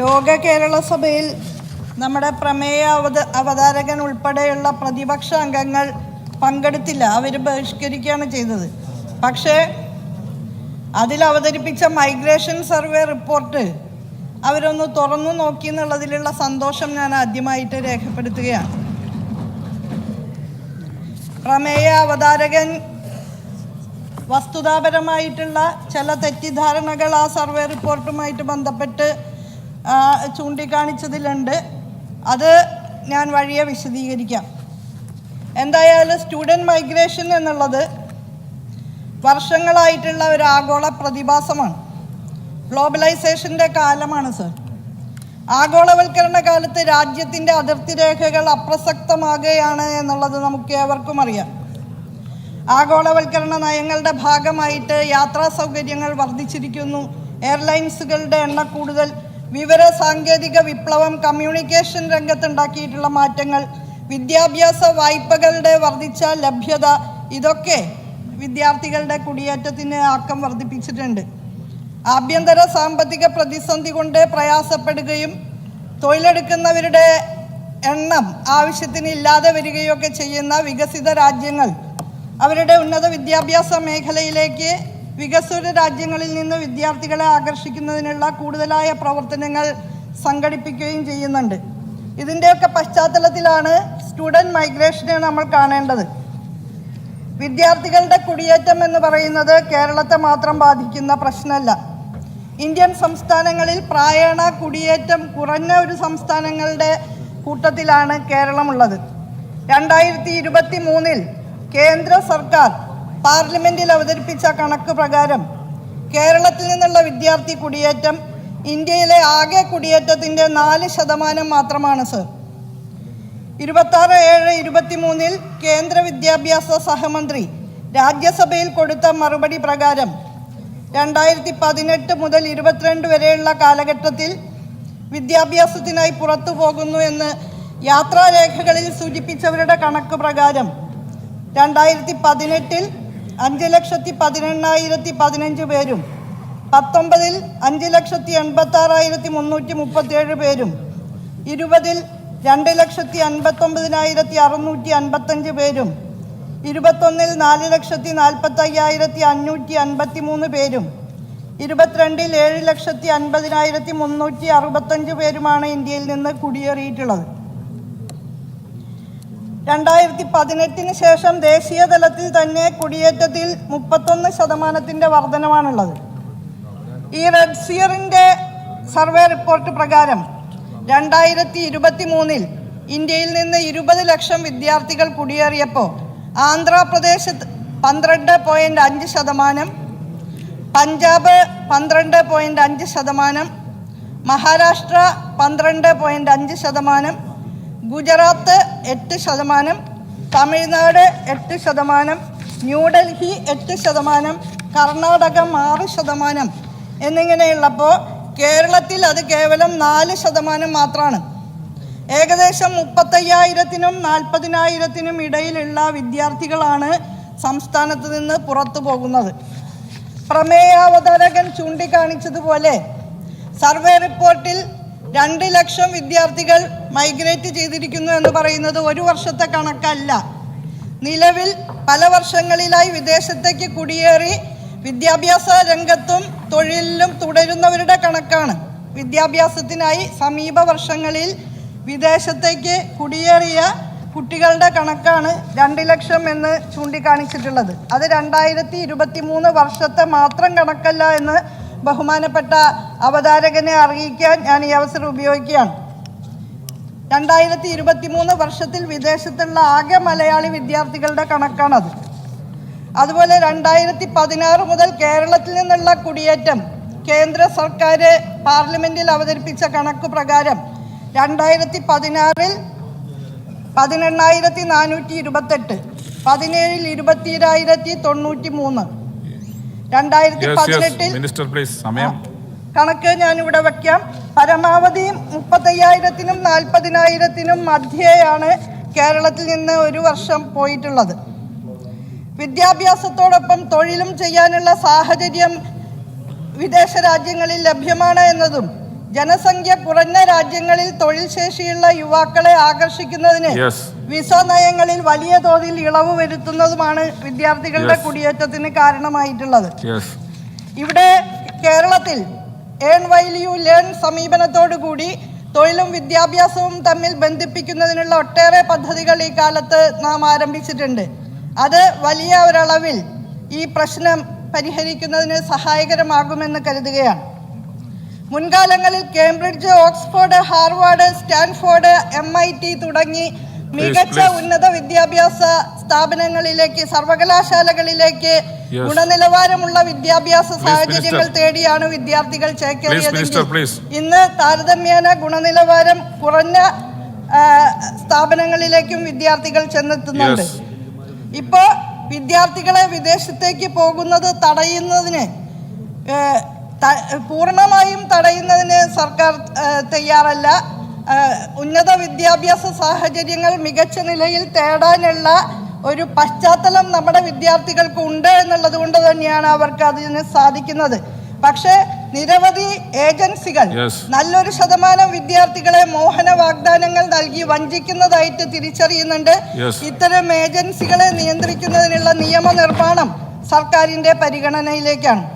ലോക കേരള സഭയിൽ നമ്മുടെ പ്രമേയ അവത അവതാരകൻ ഉൾപ്പെടെയുള്ള പ്രതിപക്ഷ അംഗങ്ങൾ പങ്കെടുത്തില്ല. അവർ ബഹിഷ്കരിക്കുകയാണ് ചെയ്തത്. പക്ഷേ അതിൽ അവതരിപ്പിച്ച മൈഗ്രേഷൻ സർവേ റിപ്പോർട്ട് അവരൊന്ന് തുറന്നു നോക്കി എന്നുള്ളതിലുള്ള സന്തോഷം ഞാൻ ആദ്യമായിട്ട് രേഖപ്പെടുത്തുകയാണ്. പ്രമേയ അവതാരകൻ വസ്തുതാപരമായിട്ടുള്ള ചില തെറ്റിദ്ധാരണകൾ ആ സർവേ റിപ്പോർട്ടുമായിട്ട് ബന്ധപ്പെട്ട് ചൂണ്ടിക്കാണിച്ചതിലുണ്ട്. അത് ഞാൻ വഴിയെ വിശദീകരിക്കാം. എന്തായാലും സ്റ്റുഡന്റ് മൈഗ്രേഷൻ എന്നുള്ളത് വർഷങ്ങളായിട്ടുള്ള ഒരു ആഗോള പ്രതിഭാസമാണ്. ഗ്ലോബലൈസേഷന്റെ കാലമാണ് സർ. ആഗോളവൽക്കരണ കാലത്ത് രാജ്യത്തിന്റെ അതിർത്തി രേഖകൾ അപ്രസക്തമാകുകയാണ് എന്നുള്ളത് നമുക്ക് ഏവർക്കും അറിയാം. ആഗോളവൽക്കരണ നയങ്ങളുടെ ഭാഗമായിട്ട് യാത്രാ സൗകര്യങ്ങൾ വർദ്ധിച്ചിരിക്കുന്നു. എയർലൈൻസുകളുടെ എണ്ണ കൂടുതൽ. വിവര സാങ്കേതിക വിപ്ലവം കമ്മ്യൂണിക്കേഷൻ രംഗത്തുണ്ടാക്കിയിട്ടുള്ള മാറ്റങ്ങൾ വിദ്യാഭ്യാസ വായ്പകളുടെ വർദ്ധിച്ച ലഭ്യത ഇതൊക്കെ വിദ്യാർത്ഥികളുടെ കുടിയേറ്റത്തിന് ആക്കം വർദ്ധിപ്പിച്ചിട്ടുണ്ട്. ആഭ്യന്തര സാമ്പത്തിക പ്രതിസന്ധി കൊണ്ട് പ്രയാസപ്പെടുകയും തൊഴിലെടുക്കുന്നവരുടെ എണ്ണം ആവശ്യത്തിന് ഇല്ലാതെ വരികയൊക്കെ ചെയ്യുന്ന വികസിത രാജ്യങ്ങൾ അവരുടെ ഉന്നത വിദ്യാഭ്യാസ മേഖലയിലേക്ക് വികസ്വര രാജ്യങ്ങളിൽ നിന്ന് വിദ്യാർത്ഥികളെ ആകർഷിക്കുന്നതിനുള്ള കൂടുതലായ പ്രവർത്തനങ്ങൾ സംഘടിപ്പിക്കുകയും ചെയ്യുന്നുണ്ട്. ഇതിന്റെയൊക്കെ പശ്ചാത്തലത്തിലാണ് സ്റ്റുഡന്റ് മൈഗ്രേഷനെ നമ്മൾ കാണേണ്ടത്. വിദ്യാർത്ഥികളുടെ കുടിയേറ്റം എന്ന് പറയുന്നത് കേരളത്തെ മാത്രം ബാധിക്കുന്ന പ്രശ്നമല്ല. ഇന്ത്യൻ സംസ്ഥാനങ്ങളിൽ പ്രായണ കുടിയേറ്റം കുറഞ്ഞ ഒരു സംസ്ഥാനങ്ങളുടെ കൂട്ടത്തിലാണ് കേരളമുള്ളത്. രണ്ടായിരത്തി ഇരുപത്തി മൂന്നിൽ കേന്ദ്ര സർക്കാർ പാർലമെന്റിൽ അവതരിപ്പിച്ച കണക്ക് പ്രകാരം കേരളത്തിൽ നിന്നുള്ള വിദ്യാർത്ഥി കുടിയേറ്റം ഇന്ത്യയിലെ ആകെ കുടിയേറ്റത്തിന്റെ നാല് ശതമാനം മാത്രമാണ് സർ. ഇരുപത്താറ് ഏഴ് ഇരുപത്തി മൂന്നിൽ കേന്ദ്ര വിദ്യാഭ്യാസ സഹമന്ത്രി രാജ്യസഭയിൽ കൊടുത്ത മറുപടി പ്രകാരം രണ്ടായിരത്തി പതിനെട്ട് മുതൽ ഇരുപത്തിരണ്ട് വരെയുള്ള കാലഘട്ടത്തിൽ വിദ്യാഭ്യാസത്തിനായി പുറത്തു പോകുന്നു എന്ന് യാത്രാരേഖകളിൽ സൂചിപ്പിച്ചവരുടെ കണക്ക് പ്രകാരം രണ്ടായിരത്തി പതിനെട്ടിൽ അഞ്ച് ലക്ഷത്തി പതിനെണ്ണായിരത്തി പതിനഞ്ച് പേരും. പത്തൊമ്പതിൽ അഞ്ച് ലക്ഷത്തി എൺപത്തി ആറായിരത്തി മുന്നൂറ്റി മുപ്പത്തേഴ് പേരും. ഇരുപതിൽ രണ്ട് ലക്ഷത്തി അൻപത്തൊമ്പതിനായിരത്തി അറുന്നൂറ്റി അൻപത്തഞ്ച് പേരും. ഇരുപത്തൊന്നിൽ നാല് ലക്ഷത്തി നാൽപ്പത്തി അയ്യായിരത്തി അഞ്ഞൂറ്റി അൻപത്തി മൂന്ന് പേരും. ഇരുപത്തിരണ്ടിൽ ഏഴ് ലക്ഷത്തി അൻപതിനായിരത്തി മുന്നൂറ്റി അറുപത്തഞ്ച് പേരുമാണ് ഇന്ത്യയിൽ നിന്ന് കുടിയേറിയിട്ടുള്ളത്. രണ്ടായിരത്തി പതിനെട്ടിന് ശേഷം ദേശീയ തലത്തിൽ തന്നെ കുടിയേറ്റത്തിൽ മുപ്പത്തൊന്ന് ശതമാനത്തിന്റെ വർധനമാണുള്ളത് ഈ റെഡ് സിയറിന്റെ സർവേ റിപ്പോർട്ട് പ്രകാരം രണ്ടായിരത്തി ഇരുപത്തി മൂന്നിൽ ഇന്ത്യയിൽ നിന്ന് ഇരുപത് ലക്ഷം വിദ്യാർത്ഥികൾ കുടിയേറിയപ്പോൾ ആന്ധ്രാപ്രദേശ് പന്ത്രണ്ട് പോയിന്റ് അഞ്ച് ശതമാനം പഞ്ചാബ് പന്ത്രണ്ട് പോയിന്റ് അഞ്ച് ശതമാനം മഹാരാഷ്ട്ര പന്ത്രണ്ട് പോയിന്റ് അഞ്ച് ശതമാനം ഗുജറാത്ത് എട്ട് ശതമാനം തമിഴ്നാട് എട്ട് ശതമാനം ന്യൂഡൽഹി എട്ട് ശതമാനം കർണാടകം ആറ് ശതമാനം എന്നിങ്ങനെയുള്ളപ്പോൾ കേരളത്തിൽ അത് കേവലം നാല് ശതമാനം മാത്രമാണ് ഏകദേശം മുപ്പത്തയ്യായിരത്തിനും നാൽപ്പതിനായിരത്തിനും ഇടയിലുള്ള വിദ്യാർത്ഥികളാണ് സംസ്ഥാനത്ത് നിന്ന് പുറത്തു പോകുന്നത്. പ്രമേയാവതാരകൻ ചൂണ്ടിക്കാണിച്ചതുപോലെ സർവേ റിപ്പോർട്ടിൽ രണ്ട് ലക്ഷം വിദ്യാർത്ഥികൾ മൈഗ്രേറ്റ് ചെയ്തിരിക്കുന്നു എന്ന് പറയുന്നത് ഒരു വർഷത്തെ കണക്കല്ല. നിലവിൽ പല വർഷങ്ങളിലായി വിദേശത്തേക്ക് കുടിയേറി വിദ്യാഭ്യാസ രംഗത്തും തൊഴിലിലും തുടരുന്നവരുടെ കണക്കാണ്. വിദ്യാഭ്യാസത്തിനായി സമീപ വർഷങ്ങളിൽ വിദേശത്തേക്ക് കുടിയേറിയ കുട്ടികളുടെ കണക്കാണ് രണ്ട് ലക്ഷം എന്ന് ചൂണ്ടിക്കാണിച്ചിട്ടുള്ളത്. അത് രണ്ടായിരത്തി ഇരുപത്തി മൂന്ന് വർഷത്തെ മാത്രം കണക്കല്ല എന്ന് ബഹുമാനപ്പെട്ട അവതാരകനെ അറിയിക്കാൻ ഞാൻ ഈ അവസരം ഉപയോഗിക്കുകയാണ്. രണ്ടായിരത്തി ഇരുപത്തി മൂന്ന് വർഷത്തിൽ വിദേശത്തുള്ള ആകെ മലയാളി വിദ്യാർത്ഥികളുടെ കണക്കാണത്. അതുപോലെ രണ്ടായിരത്തി പതിനാറ് മുതൽ കേരളത്തിൽ നിന്നുള്ള കുടിയേറ്റം കേന്ദ്ര സർക്കാർ പാർലമെന്റിൽ അവതരിപ്പിച്ച കണക്ക് പ്രകാരം രണ്ടായിരത്തി പതിനാറിൽ പതിനെണ്ണായിരത്തി നാനൂറ്റി ഇരുപത്തെട്ട് പതിനേഴിൽ ഇരുപത്തിരായിരത്തി തൊണ്ണൂറ്റി മൂന്ന് രണ്ടായിരത്തി. പതിനെട്ടിൽ മിനിസ്റ്റർ ഞാൻ ഇവിടെ കണക്ക് ഞാനിവിടെ വയ്ക്കാം പരമാവധി മുപ്പത്തയ്യായിരത്തിനും നാൽപ്പതിനായിരത്തിനും മധ്യേയാണ് കേരളത്തിൽ നിന്ന് ഒരു വർഷം പോയിട്ടുള്ളത് വിദ്യാഭ്യാസത്തോടൊപ്പം തൊഴിലും ചെയ്യാനുള്ള സാഹചര്യം വിദേശ രാജ്യങ്ങളിൽ ലഭ്യമാണ് എന്നതും ജനസംഖ്യ കുറഞ്ഞ രാജ്യങ്ങളിൽ തൊഴിൽ ശേഷിയുള്ള യുവാക്കളെ ആകർഷിക്കുന്നതിന് വിസ നയങ്ങളിൽ വലിയ തോതിൽ ഇളവ് വരുത്തുന്നതുമാണ് വിദ്യാർത്ഥികളുടെ കുടിയേറ്റത്തിന് കാരണമായിട്ടുള്ളത്. ഇവിടെ കേരളത്തിൽ ഏൺ വൈൽ യു ലേൺ സമീപനത്തോടുകൂടി തൊഴിലും വിദ്യാഭ്യാസവും തമ്മിൽ ബന്ധിപ്പിക്കുന്നതിനുള്ള ഒട്ടേറെ പദ്ധതികൾ ഈ കാലത്ത് നാം ആരംഭിച്ചിട്ടുണ്ട്. അത് വലിയ ഒരളവിൽ ഈ പ്രശ്നം പരിഹരിക്കുന്നതിന് സഹായകരമാകുമെന്ന് കരുതുകയാണ്. മുൻകാലങ്ങളിൽ Cambridge Oxford Harvard Stanford M I T തുടങ്ങി മികച്ച ഉന്നത വിദ്യാഭ്യാസ സ്ഥാപനങ്ങളിലേക്ക് സർവകലാശാലകളിലേക്ക് ഗുണനിലവാരമുള്ള വിദ്യാഭ്യാസ സാഹചര്യങ്ങൾ തേടിയാണ് വിദ്യാർത്ഥികൾ ചേക്കേറിയത്. ഇന്ന് താരതമ്യേന ഗുണനിലവാരം കുറഞ്ഞ സ്ഥാപനങ്ങളിലേക്കും വിദ്യാർത്ഥികൾ ചെന്നെത്തുന്നുണ്ട്. ഇപ്പോൾ ഇപ്പോ വിദ്യാർത്ഥികളെ വിദേശത്തേക്ക് പോകുന്നത് തടയുന്നതിന് പൂർണമായും തടയുന്നതിന് സർക്കാർ തയ്യാറല്ല. ഉന്നത വിദ്യാഭ്യാസ സാഹചര്യങ്ങൾ മികച്ച നിലയിൽ തേടാനുള്ള ഒരു പശ്ചാത്തലം നമ്മുടെ വിദ്യാർത്ഥികൾക്ക് ഉണ്ട് എന്നുള്ളത് കൊണ്ട് തന്നെയാണ് അവർക്ക് അതിന് സാധിക്കുന്നത്. പക്ഷേ നിരവധി ഏജൻസികൾ നല്ലൊരു ശതമാനം വിദ്യാർത്ഥികളെ മോഹന വാഗ്ദാനങ്ങൾ നൽകി വഞ്ചിക്കുന്നതായിട്ട് തിരിച്ചറിയുന്നുണ്ട്. ഇത്തരം ഏജൻസികളെ നിയന്ത്രിക്കുന്നതിനുള്ള നിയമനിർമ്മാണം സർക്കാരിന്റെ പരിഗണനയിലേക്കാണ്.